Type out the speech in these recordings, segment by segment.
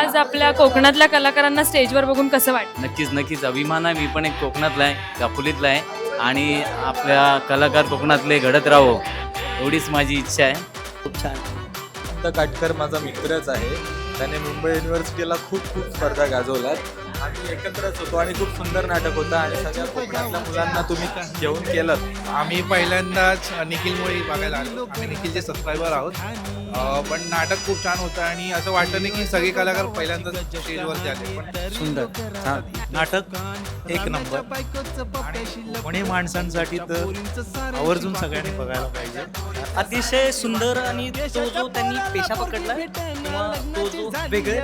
आज आपल्या कोकणातल्या कलाकारांना स्टेजवर बघून कसं वाटतं? नक्कीच नक्कीच. अभिमान आहे मी पण एक कोकणातला आहे दापोलीतला आहे. आणि आपल्या कलाकार कोकणातले घडत राहो एवढीच माझी इच्छा आहे. खूप छान. दत्त काटकर माझा मित्रच आहे. त्याने मुंबई युनिव्हर्सिटीला खूप खूप स्पर्धा गाजवल्यात. आम्ही एकत्रच होतो आणि खूप सुंदर नाटक होतं आणि सगळ्या कोकणातल्या मुलांना तुम्ही घेऊन केलं आम्ही पहिल्यांदाच निखिलमुळे बघायला आलो. आम्ही निखिलचे सबस्क्रायबर आहोत. पण नाटक खूप छान होतं आणि असं वाटतं नाही की सगळे कलाकार पहिल्यांदाच स्टेजवरती आले. पण सुंदर. छान नाटक एक नंबर. कोणी माणसांसाठी तर आवर्जून सगळ्यांनी बघायला पाहिजे. अतिशय सुंदर आणि तो जो त्यांनी पेशा पकडला तो जो वेगळे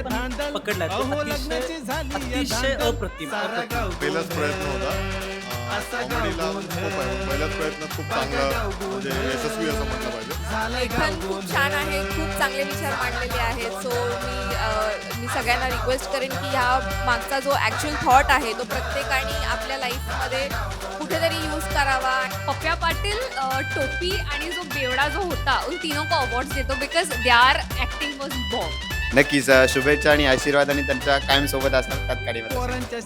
पकडला अतिशय अतिशय अप्रतिम. पहिलाच प्रयत्न होता. कॉमेडीला खूप आहे. पहिल्याच प्रयत्नात खूप चांगला म्हणजे यशस्वी असं म्हटलं पाहिजे. लेखन खूप छान आहे. खूप चांगले विचार मांडलेले आहेत. सो मी मी सगळ्यांना रिक्वेस्ट करेन की ह्या मागचा जो ॲक्च्युअल थॉट आहे तो प्रत्येकाने आपल्या लाईफमध्ये कुठेतरी यूज करावा. पप्प्या पाटील टोपी आणि जो बेवडा जो होता उन तीनों को अवॉर्ड्स देतो because they are acting was bomb नक्कीच अ, शुभेच्छा आणि आशीर्वाद आणि त्यांच्या कायम सोबत असतात तात्काळीवर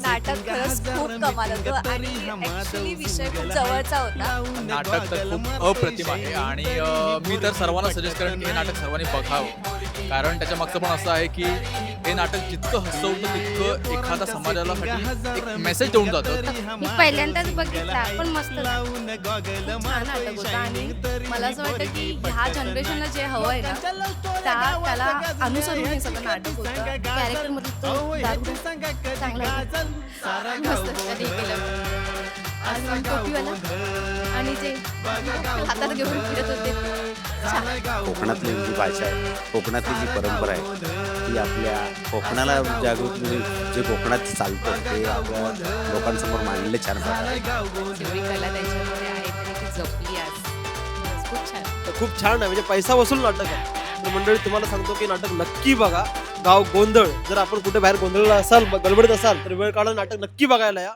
नाटक खरंच खूप कमाल होतं. आणि ॲक्च्युली विषय खूप जवळचा होता. नाटक तर खूप अप्रतिम आहे. आणि अ, मी तर सर्वांना सजेस्ट करेन की हे नाटक सर्वांनी बघावं. कारण त्याच्या मागचं पण असं आहे की हे नाटक जितकं हसवतं तितकं एखादा समाजाला साठी एक मेसेज देऊन जातं. मी पहिल्यांदाच बघितला पण मस्त खूप छान नाटक होतं आणि मला असं वाटतं की ह्या जनरेशनला जे हवं आहे ना त्या त्याला अनुसरून हे सगळं नाटक होतं. कॅरेक्टरमध्ये तो दारू चांगला आहे. मस्त त्यांनी केलं. आणि टोपीवाला. आणि जे हातात घेऊन फिरत होते. कोकणातली जी भाषा आहे कोकणातली जी परंपरा आहे ती आपल्या कोकणाला जागृती म्हणजे जे कोकणात चालतं ते आपल्या लोकांसमोर मांडले छान तरी ती जपली आज खूप छान. तर खूप छान आहे म्हणजे पैसा वसूल नाटक आहे. तर मंडळी तुम्हाला सांगतो की नाटक नक्की बघा. गाव गोंधळ जर आपण कुठे बाहेर गोंधळला असाल गडबडीत असाल तर वेळ काढून नाटक नक्की बघायला या.